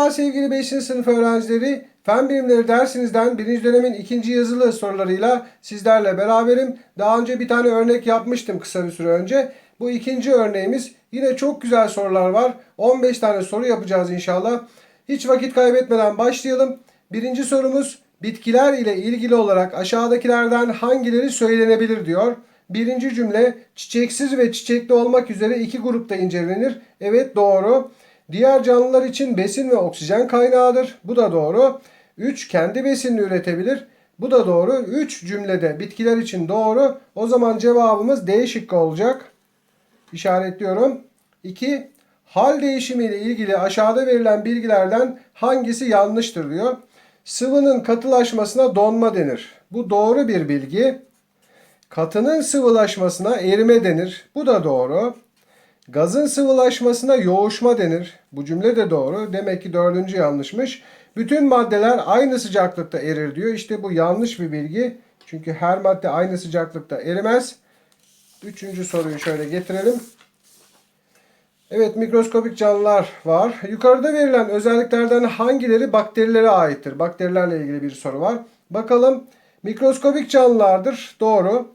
Merhaba sevgili 5. sınıf öğrencileri. Fen bilimleri dersinizden 1. dönemin ikinci yazılı sorularıyla sizlerle beraberim. Daha önce bir tane örnek yapmıştım kısa bir süre önce. Bu ikinci örneğimiz. Yine çok güzel sorular var. 15 tane soru yapacağız inşallah. Hiç vakit kaybetmeden başlayalım. Birinci sorumuz bitkiler ile ilgili olarak aşağıdakilerden hangileri söylenebilir diyor. Birinci cümle çiçeksiz ve çiçekli olmak üzere iki grupta incelenir. Evet doğru. Diğer canlılar için besin ve oksijen kaynağıdır. Bu da doğru. 3. Kendi besinini üretebilir. Bu da doğru. 3 cümlede bitkiler için doğru. O zaman cevabımız D şıkkı olacak. İşaretliyorum. 2. Hal değişimi ile ilgili aşağıda verilen bilgilerden hangisi yanlıştır diyor. Sıvının katılaşmasına donma denir. Bu doğru bir bilgi. Katının sıvılaşmasına erime denir. Bu da doğru. Gazın sıvılaşmasına yoğuşma denir. Bu cümle de doğru. Demek ki dördüncü yanlışmış. Bütün maddeler aynı sıcaklıkta erir diyor. İşte bu yanlış bir bilgi. Çünkü her madde aynı sıcaklıkta erimez. Üçüncü soruyu şöyle getirelim. Evet mikroskopik canlılar var. Yukarıda verilen özelliklerden hangileri bakterilere aittir? Bakterilerle ilgili bir soru var. Bakalım mikroskopik canlılardır. Doğru.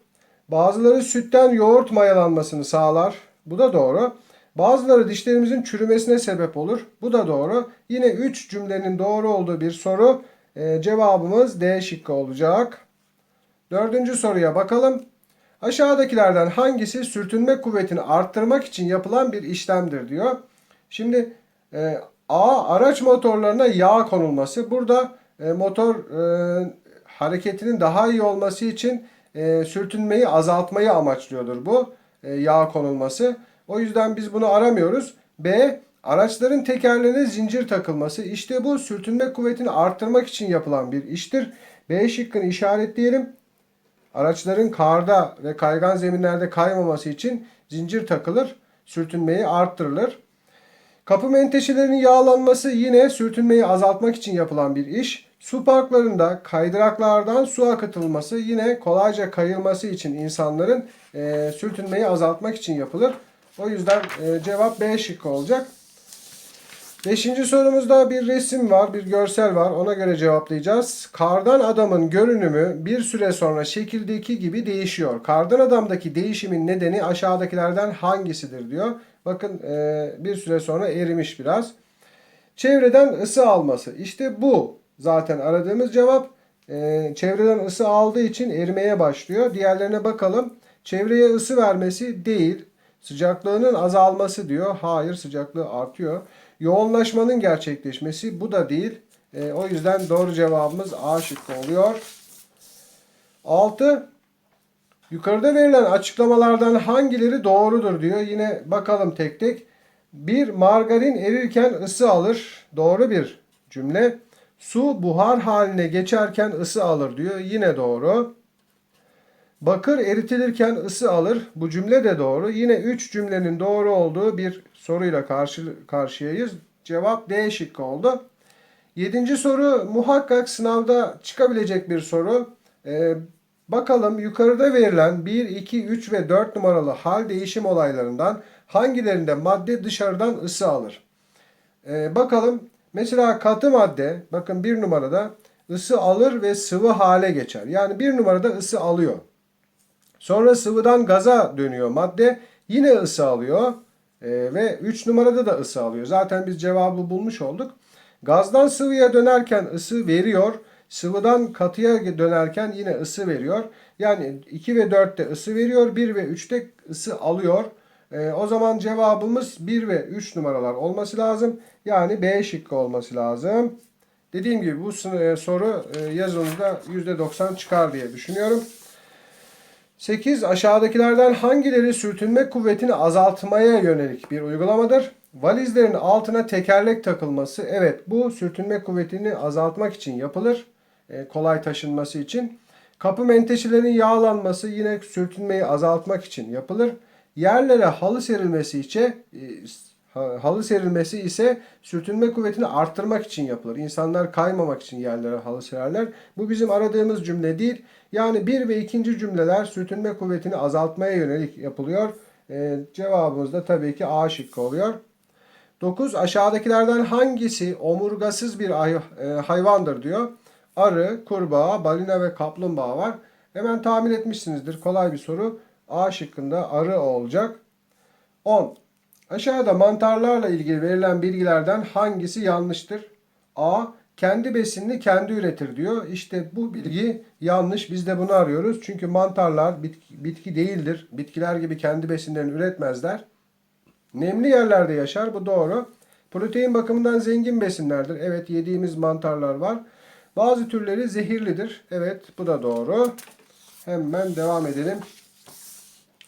Bazıları sütten yoğurt mayalanmasını sağlar. Bu da doğru. Bazıları dişlerimizin çürümesine sebep olur. Bu da doğru. Yine 3 cümlenin doğru olduğu bir soru. Ee, cevabımız D şıkkı olacak. Dördüncü soruya bakalım. Aşağıdakilerden hangisi sürtünme kuvvetini arttırmak için yapılan bir işlemdir diyor. Şimdi e, A araç motorlarına yağ konulması. Burada e, motor e, hareketinin daha iyi olması için e, sürtünmeyi azaltmayı amaçlıyordur bu yağ konulması. O yüzden biz bunu aramıyoruz. B. Araçların tekerlerine zincir takılması. İşte bu sürtünme kuvvetini arttırmak için yapılan bir iştir. B şıkkını işaretleyelim. Araçların karda ve kaygan zeminlerde kaymaması için zincir takılır. Sürtünmeyi arttırılır. Kapı menteşelerinin yağlanması yine sürtünmeyi azaltmak için yapılan bir iş. Su parklarında kaydıraklardan su akıtılması yine kolayca kayılması için insanların e, sürtünmeyi azaltmak için yapılır. O yüzden e, cevap B şıkkı olacak. Beşinci sorumuzda bir resim var, bir görsel var. Ona göre cevaplayacağız. Kardan adamın görünümü bir süre sonra şekildeki gibi değişiyor. Kardan adamdaki değişimin nedeni aşağıdakilerden hangisidir diyor. Bakın e, bir süre sonra erimiş biraz. Çevreden ısı alması. İşte bu zaten aradığımız cevap. E, çevreden ısı aldığı için erimeye başlıyor. Diğerlerine bakalım. Çevreye ısı vermesi değil. Sıcaklığının azalması diyor. Hayır sıcaklığı artıyor. Yoğunlaşmanın gerçekleşmesi bu da değil. E, o yüzden doğru cevabımız A şıkkı oluyor. 6. Yukarıda verilen açıklamalardan hangileri doğrudur diyor. Yine bakalım tek tek. Bir margarin erirken ısı alır. Doğru bir cümle. Su buhar haline geçerken ısı alır diyor. Yine doğru. Bakır eritilirken ısı alır. Bu cümle de doğru. Yine 3 cümlenin doğru olduğu bir soruyla karşı karşıyayız. Cevap D şıkkı oldu. Yedinci soru muhakkak sınavda çıkabilecek bir soru. Ee, bakalım yukarıda verilen 1, 2, 3 ve 4 numaralı hal değişim olaylarından hangilerinde madde dışarıdan ısı alır? Ee, bakalım mesela katı madde bakın bir numarada ısı alır ve sıvı hale geçer. Yani bir numarada ısı alıyor. Sonra sıvıdan gaza dönüyor madde. Yine ısı alıyor. Ee, ve 3 numarada da ısı alıyor. Zaten biz cevabı bulmuş olduk. Gazdan sıvıya dönerken ısı veriyor. Sıvıdan katıya dönerken yine ısı veriyor. Yani 2 ve 4'te ısı veriyor. 1 ve 3'te ısı alıyor. Ee, o zaman cevabımız 1 ve 3 numaralar olması lazım. Yani B şıkkı olması lazım. Dediğim gibi bu soru e, yazınızda %90 çıkar diye düşünüyorum. 8. Aşağıdakilerden hangileri sürtünme kuvvetini azaltmaya yönelik bir uygulamadır? Valizlerin altına tekerlek takılması. Evet bu sürtünme kuvvetini azaltmak için yapılır. E, kolay taşınması için. Kapı menteşelerinin yağlanması yine sürtünmeyi azaltmak için yapılır. Yerlere halı serilmesi için e, halı serilmesi ise sürtünme kuvvetini arttırmak için yapılır. İnsanlar kaymamak için yerlere halı sererler. Bu bizim aradığımız cümle değil. Yani bir ve ikinci cümleler sürtünme kuvvetini azaltmaya yönelik yapılıyor. Ee, cevabımız da tabii ki A şıkkı oluyor. 9. Aşağıdakilerden hangisi omurgasız bir e, hayvandır diyor. Arı, kurbağa, balina ve kaplumbağa var. Hemen tahmin etmişsinizdir. Kolay bir soru. A şıkkında arı olacak. 10. Aşağıda mantarlarla ilgili verilen bilgilerden hangisi yanlıştır? A. Kendi besinini kendi üretir diyor. İşte bu bilgi yanlış. Biz de bunu arıyoruz. Çünkü mantarlar bitki, bitki değildir. Bitkiler gibi kendi besinlerini üretmezler. Nemli yerlerde yaşar. Bu doğru. Protein bakımından zengin besinlerdir. Evet yediğimiz mantarlar var. Bazı türleri zehirlidir. Evet bu da doğru. Hemen devam edelim.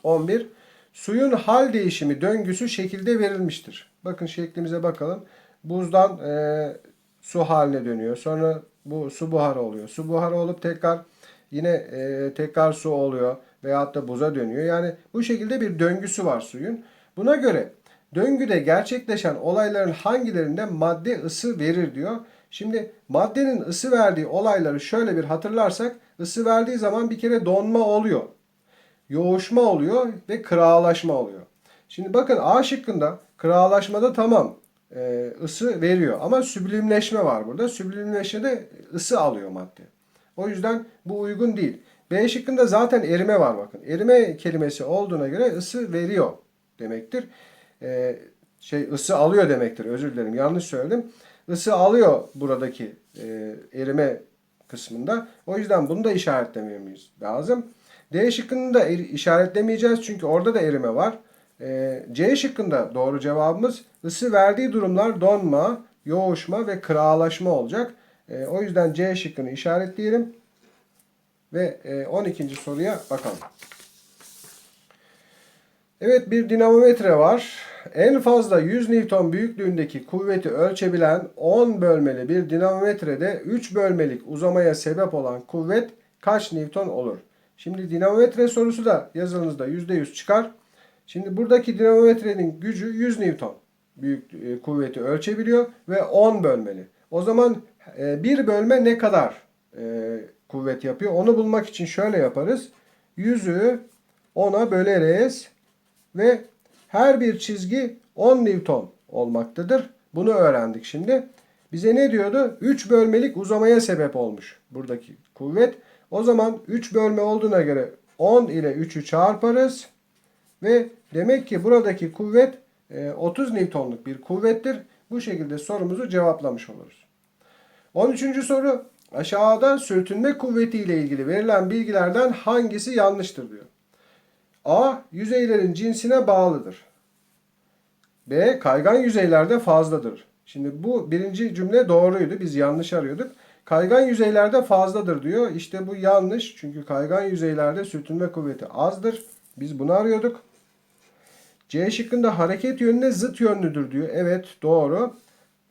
11. Suyun hal değişimi döngüsü şekilde verilmiştir. Bakın şeklimize bakalım. Buzdan e, su haline dönüyor. Sonra bu su buharı oluyor. Su buharı olup tekrar yine e, tekrar su oluyor veyahut da buza dönüyor. Yani bu şekilde bir döngüsü var suyun. Buna göre döngüde gerçekleşen olayların hangilerinde madde ısı verir diyor. Şimdi maddenin ısı verdiği olayları şöyle bir hatırlarsak ısı verdiği zaman bir kere donma oluyor yoğuşma oluyor ve kırağlaşma oluyor. Şimdi bakın A şıkkında kırağlaşmada tamam e, ısı veriyor ama süblimleşme var burada. Süblimleşmede ısı alıyor madde. O yüzden bu uygun değil. B şıkkında zaten erime var bakın. Erime kelimesi olduğuna göre ısı veriyor demektir. E, şey ısı alıyor demektir. Özür dilerim yanlış söyledim. Isı alıyor buradaki e, erime kısmında. O yüzden bunu da işaretlememiz lazım. D şıkkını da er- işaretlemeyeceğiz çünkü orada da erime var. Ee, C şıkkında doğru cevabımız ısı verdiği durumlar donma, yoğuşma ve kırağlaşma olacak. Ee, o yüzden C şıkkını işaretleyelim. Ve e, 12. soruya bakalım. Evet bir dinamometre var. En fazla 100 Newton büyüklüğündeki kuvveti ölçebilen 10 bölmeli bir dinamometrede 3 bölmelik uzamaya sebep olan kuvvet kaç Newton olur? Şimdi dinamometre sorusu da yazınızda %100 çıkar. Şimdi buradaki dinamometrenin gücü 100 Newton büyük e, kuvveti ölçebiliyor ve 10 bölmeli. O zaman e, bir bölme ne kadar e, kuvvet yapıyor? Onu bulmak için şöyle yaparız. 100'ü 10'a böleriz ve her bir çizgi 10 Newton olmaktadır. Bunu öğrendik şimdi. Bize ne diyordu? 3 bölmelik uzamaya sebep olmuş buradaki kuvvet. O zaman 3 bölme olduğuna göre 10 ile 3'ü çarparız. Ve demek ki buradaki kuvvet e, 30 Newton'luk bir kuvvettir. Bu şekilde sorumuzu cevaplamış oluruz. 13. soru. Aşağıda sürtünme kuvveti ile ilgili verilen bilgilerden hangisi yanlıştır diyor. A. Yüzeylerin cinsine bağlıdır. B. Kaygan yüzeylerde fazladır. Şimdi bu birinci cümle doğruydu. Biz yanlış arıyorduk. Kaygan yüzeylerde fazladır diyor. İşte bu yanlış. Çünkü kaygan yüzeylerde sürtünme kuvveti azdır. Biz bunu arıyorduk. C şıkkında hareket yönüne zıt yönlüdür diyor. Evet doğru.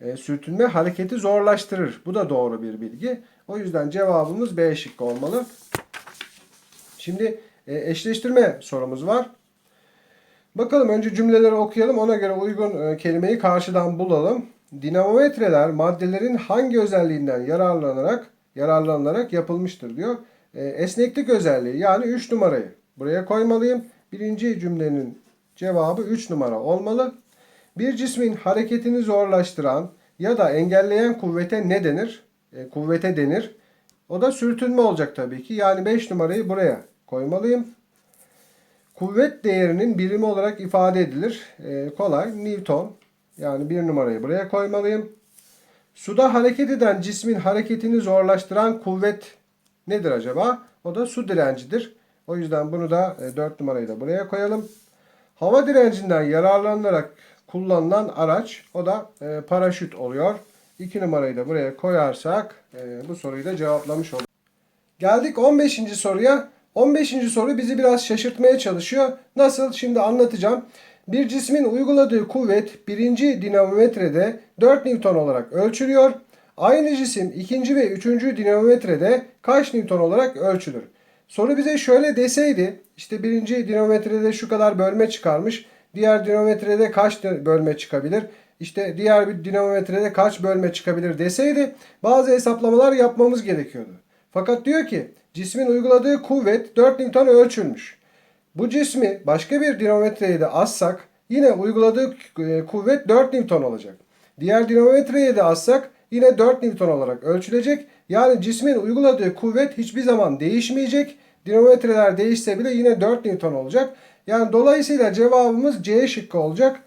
E, sürtünme hareketi zorlaştırır. Bu da doğru bir bilgi. O yüzden cevabımız B şıkkı olmalı. Şimdi e, eşleştirme sorumuz var. Bakalım önce cümleleri okuyalım. Ona göre uygun e, kelimeyi karşıdan bulalım. Dinamometreler maddelerin hangi özelliğinden yararlanarak yararlanılarak yapılmıştır diyor. E, esneklik özelliği yani 3 numarayı buraya koymalıyım. Birinci cümlenin cevabı 3 numara olmalı. Bir cismin hareketini zorlaştıran ya da engelleyen kuvvete ne denir? E, kuvvete denir. O da sürtünme olacak tabii ki. Yani 5 numarayı buraya koymalıyım. Kuvvet değerinin birimi olarak ifade edilir. E, kolay. Newton. Yani bir numarayı buraya koymalıyım. Suda hareket eden cismin hareketini zorlaştıran kuvvet nedir acaba? O da su direncidir. O yüzden bunu da 4 numarayı da buraya koyalım. Hava direncinden yararlanarak kullanılan araç o da e, paraşüt oluyor. 2 numarayı da buraya koyarsak e, bu soruyu da cevaplamış olduk. Geldik 15. soruya. 15. soru bizi biraz şaşırtmaya çalışıyor. Nasıl? Şimdi anlatacağım. Bir cismin uyguladığı kuvvet birinci dinamometrede 4 Newton olarak ölçülüyor. Aynı cisim ikinci ve üçüncü dinamometrede kaç Newton olarak ölçülür? Soru bize şöyle deseydi, işte birinci dinamometrede şu kadar bölme çıkarmış, diğer dinamometrede kaç bölme çıkabilir, işte diğer bir dinamometrede kaç bölme çıkabilir deseydi bazı hesaplamalar yapmamız gerekiyordu. Fakat diyor ki cismin uyguladığı kuvvet 4 Newton ölçülmüş. Bu cismi başka bir dinamometreye de assak yine uyguladığı e, kuvvet 4 Newton olacak. Diğer dinamometreye de assak yine 4 Newton olarak ölçülecek. Yani cismin uyguladığı kuvvet hiçbir zaman değişmeyecek. Dinamometreler değişse bile yine 4 Newton olacak. Yani dolayısıyla cevabımız C şıkkı olacak.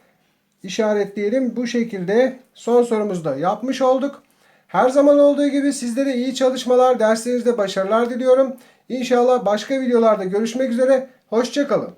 İşaretleyelim. Bu şekilde son sorumuzu da yapmış olduk. Her zaman olduğu gibi sizlere iyi çalışmalar, derslerinizde başarılar diliyorum. İnşallah başka videolarda görüşmek üzere. Hoşçakalın.